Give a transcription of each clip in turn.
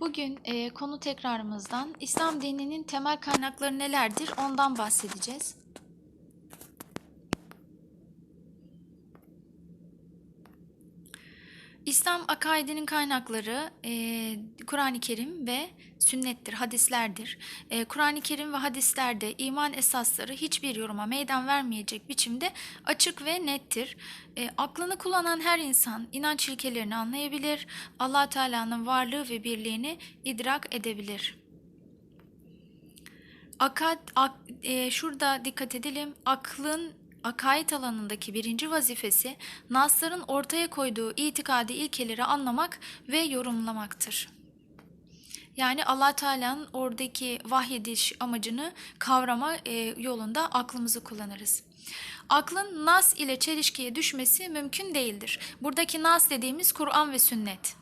Bugün e, konu tekrarımızdan İslam dininin temel kaynakları nelerdir ondan bahsedeceğiz. İslam akaidinin kaynakları e, Kur'an-ı Kerim ve sünnettir, hadislerdir. E, Kur'an-ı Kerim ve hadislerde iman esasları hiçbir yoruma meydan vermeyecek biçimde açık ve nettir. E, aklını kullanan her insan inanç ilkelerini anlayabilir, allah Teala'nın varlığı ve birliğini idrak edebilir. Akad, ak, e, şurada dikkat edelim. Aklın akaid alanındaki birinci vazifesi Nasların ortaya koyduğu itikadi ilkeleri anlamak ve yorumlamaktır. Yani Allah Teala'nın oradaki vahyediş amacını kavrama e, yolunda aklımızı kullanırız. Aklın nas ile çelişkiye düşmesi mümkün değildir. Buradaki nas dediğimiz Kur'an ve sünnet.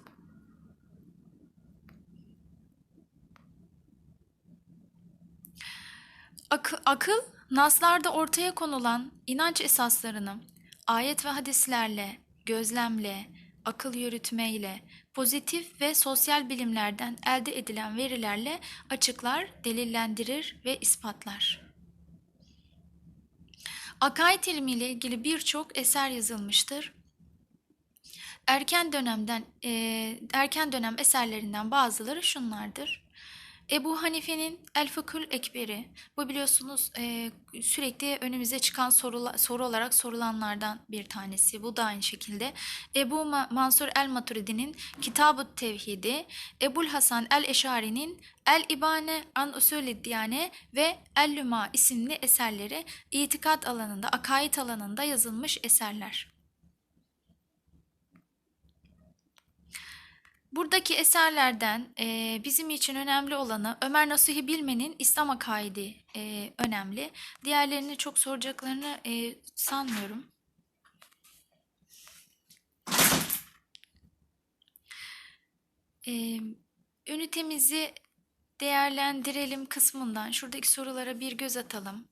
Ak- akıl, naslarda ortaya konulan inanç esaslarını ayet ve hadislerle, gözlemle, akıl yürütmeyle, pozitif ve sosyal bilimlerden elde edilen verilerle açıklar, delillendirir ve ispatlar. Akaid ilmiyle ilgili birçok eser yazılmıştır. Erken dönemden e, erken dönem eserlerinden bazıları şunlardır. Ebu Hanife'nin El Fıkhül Ekberi. Bu biliyorsunuz e, sürekli önümüze çıkan soru, soru olarak sorulanlardan bir tanesi. Bu da aynı şekilde. Ebu Ma- Mansur El Maturidi'nin Kitab-ı Tevhidi, Ebul Hasan El Eşari'nin El İbane An Usulü Diyane ve El Lüma isimli eserleri itikat alanında, akaid alanında yazılmış eserler. Buradaki eserlerden e, bizim için önemli olanı Ömer Nasuhi Bilmen'in İslam Akaidi e, önemli. Diğerlerini çok soracaklarını e, sanmıyorum. E, ünitemizi değerlendirelim kısmından şuradaki sorulara bir göz atalım.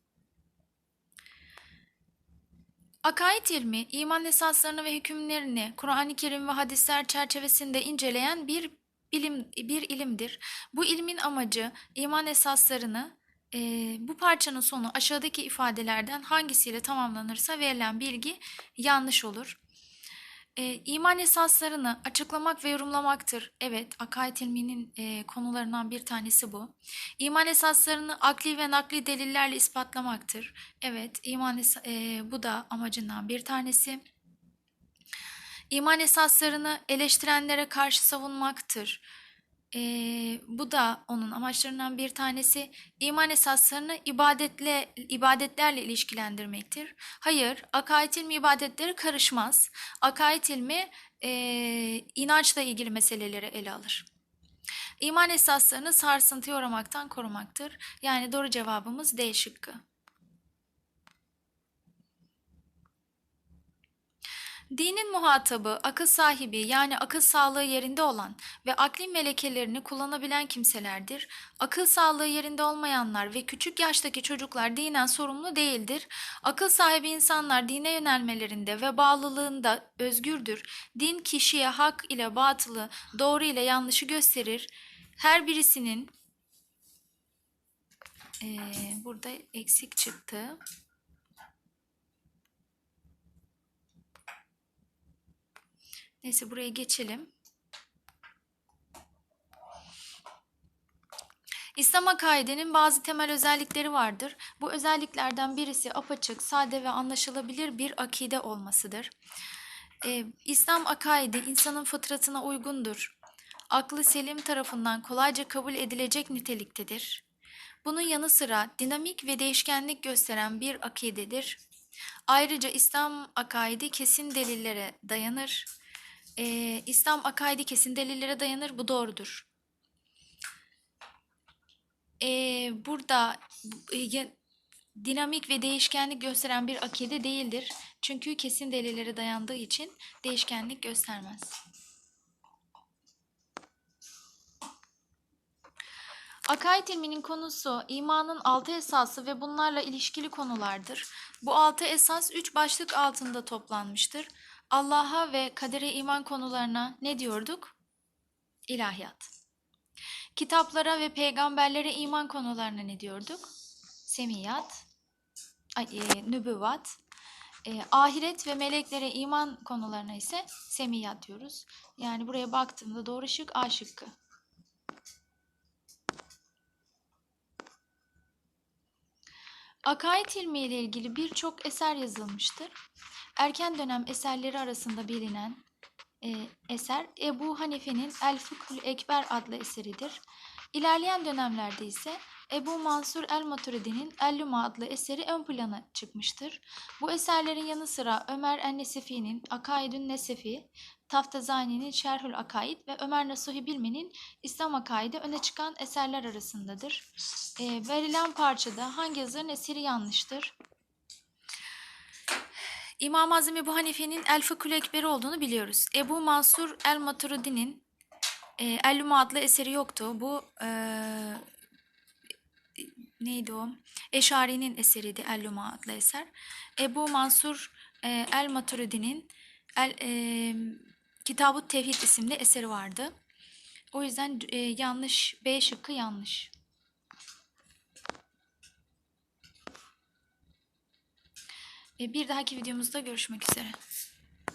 Akaid ilmi, iman esaslarını ve hükümlerini Kur'an-ı Kerim ve hadisler çerçevesinde inceleyen bir bilim bir ilimdir. Bu ilmin amacı iman esaslarını e, bu parçanın sonu aşağıdaki ifadelerden hangisiyle tamamlanırsa verilen bilgi yanlış olur. E, iman esaslarını açıklamak ve yorumlamaktır. Evet, akaid ilminin e, konularından bir tanesi bu. İman esaslarını akli ve nakli delillerle ispatlamaktır. Evet, iman e, bu da amacından bir tanesi. İman esaslarını eleştirenlere karşı savunmaktır. E, bu da onun amaçlarından bir tanesi. İman esaslarını ibadetle ibadetlerle ilişkilendirmektir. Hayır, akaid ilmi ibadetleri karışmaz. Akaid ilmi e, inançla ilgili meseleleri ele alır. İman esaslarını sarsıntıya uğramaktan korumaktır. Yani doğru cevabımız D şıkkı. Dinin muhatabı, akıl sahibi yani akıl sağlığı yerinde olan ve akli melekelerini kullanabilen kimselerdir. Akıl sağlığı yerinde olmayanlar ve küçük yaştaki çocuklar dinen sorumlu değildir. Akıl sahibi insanlar dine yönelmelerinde ve bağlılığında özgürdür. Din kişiye hak ile batılı, doğru ile yanlışı gösterir. Her birisinin Eee, burada eksik çıktı. Neyse buraya geçelim. İslam akaidinin bazı temel özellikleri vardır. Bu özelliklerden birisi apaçık, sade ve anlaşılabilir bir akide olmasıdır. Ee, İslam akaidi insanın fıtratına uygundur. Aklı selim tarafından kolayca kabul edilecek niteliktedir. Bunun yanı sıra dinamik ve değişkenlik gösteren bir akidedir. Ayrıca İslam akaidi kesin delillere dayanır. Ee, İslam akaidi kesin delillere dayanır. Bu doğrudur. Ee, burada e, dinamik ve değişkenlik gösteren bir akide değildir. Çünkü kesin delillere dayandığı için değişkenlik göstermez. Akaid ilminin konusu imanın altı esası ve bunlarla ilişkili konulardır. Bu altı esas üç başlık altında toplanmıştır. Allah'a ve kadere iman konularına ne diyorduk? İlahiyat. Kitaplara ve peygamberlere iman konularına ne diyorduk? Semiyat, e, nübüvvat, e, ahiret ve meleklere iman konularına ise semiyat diyoruz. Yani buraya baktığımda doğru şık A şıkkı. Akaid ilmi ile ilgili birçok eser yazılmıştır. Erken dönem eserleri arasında bilinen e, eser Ebu Hanife'nin El Fıkhül Ekber adlı eseridir. İlerleyen dönemlerde ise Ebu Mansur El Maturidi'nin El Luma adlı eseri ön plana çıkmıştır. Bu eserlerin yanı sıra Ömer En-Nesefi'nin Akaidün Nesefi, Taftazani'nin Şerhül Akaid ve Ömer Nasuhi Bilmen'in İslam Akaidi öne çıkan eserler arasındadır. E, verilen parçada hangi yazarın eseri yanlıştır? İmam-ı Azam Ebu Hanife'nin El Fıkhül Ekberi olduğunu biliyoruz. Ebu Mansur El Maturidi'nin e, El Luma adlı eseri yoktu. Bu e, neydi o? Eşari'nin eseriydi El Luma adlı eser. Ebu Mansur e, El Maturidi'nin El, e, Kitab-ı Tevhid isimli eseri vardı. O yüzden e, yanlış. B şıkkı yanlış. E, bir dahaki videomuzda görüşmek üzere.